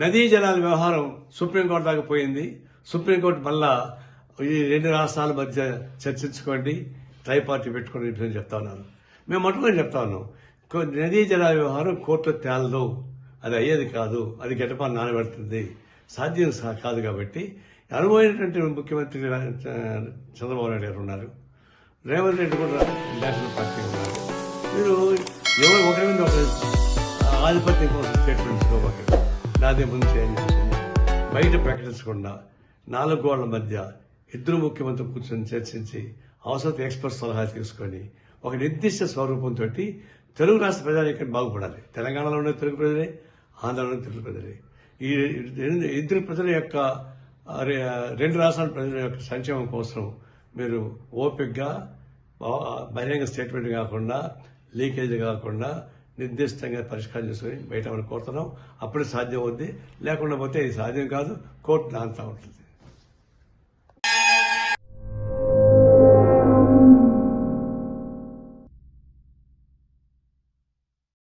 నదీ జలాల వ్యవహారం సుప్రీంకోర్టు దాకా పోయింది. సుప్రీంకోర్టు మళ్ళా ఈ రెండు రాష్ట్రాల మధ్య చర్చించుకోండి. ట్రై పార్టీ పెట్టుకోండి అని చెప్తా ఉన్నాను. మేము మొట్టమొదటి చెప్తా ఉన్నాం. నదీ జలాల వ్యవహారం కోర్టు తేలదు. అది అయ్యేది కాదు. అది గడ్డపాలు నానబెడుతుంది. సాధ్యం కాదు కాబట్టి. అనుభవమైనటువంటి ముఖ్యమంత్రి చంద్రబాబు నాయుడు గారు ఉన్నారు. రేవంత్ రెడ్డి కూడా నేషనల్ పార్టీ ఉన్నారు. మీరు ఎవరు ఒకరి మీద ఒకరి ఆధిపత్యం కోసం స్టేట్మెంట్ ఇవ్వకండి నాదే ముందు చేయండి బయట ప్రకటించకుండా నాలుగు గోళ్ళ మధ్య ఇద్దరు ముఖ్యమంత్రి కూర్చొని చర్చించి అవసరం ఎక్స్పర్ట్ సలహా తీసుకొని ఒక నిర్దిష్ట స్వరూపంతో తెలుగు రాష్ట్ర ప్రజలు ఇక్కడ బాగుపడాలి. తెలంగాణలో ఉన్న తెలుగు ప్రజలే ఆంధ్రలో ఉన్న తెలుగు ప్రజలే. ఈ ఇద్దరు ప్రజల యొక్క రెండు రాష్ట్రాల ప్రజల యొక్క సంక్షేమం కోసం మీరు ఓపిక్గా బా- బహిరంగ స్టేట్మెంట్ కాకుండా లీకేజ్ కాకుండా నిర్దిష్టంగా పరిష్కారం చేసుకుని బయట కోరుతున్నాం. అప్పుడే సాధ్యం అవుద్ది. లేకుండా పోతే ఇది సాధ్యం కాదు. కోర్టు నాంతా ఉంటుంది.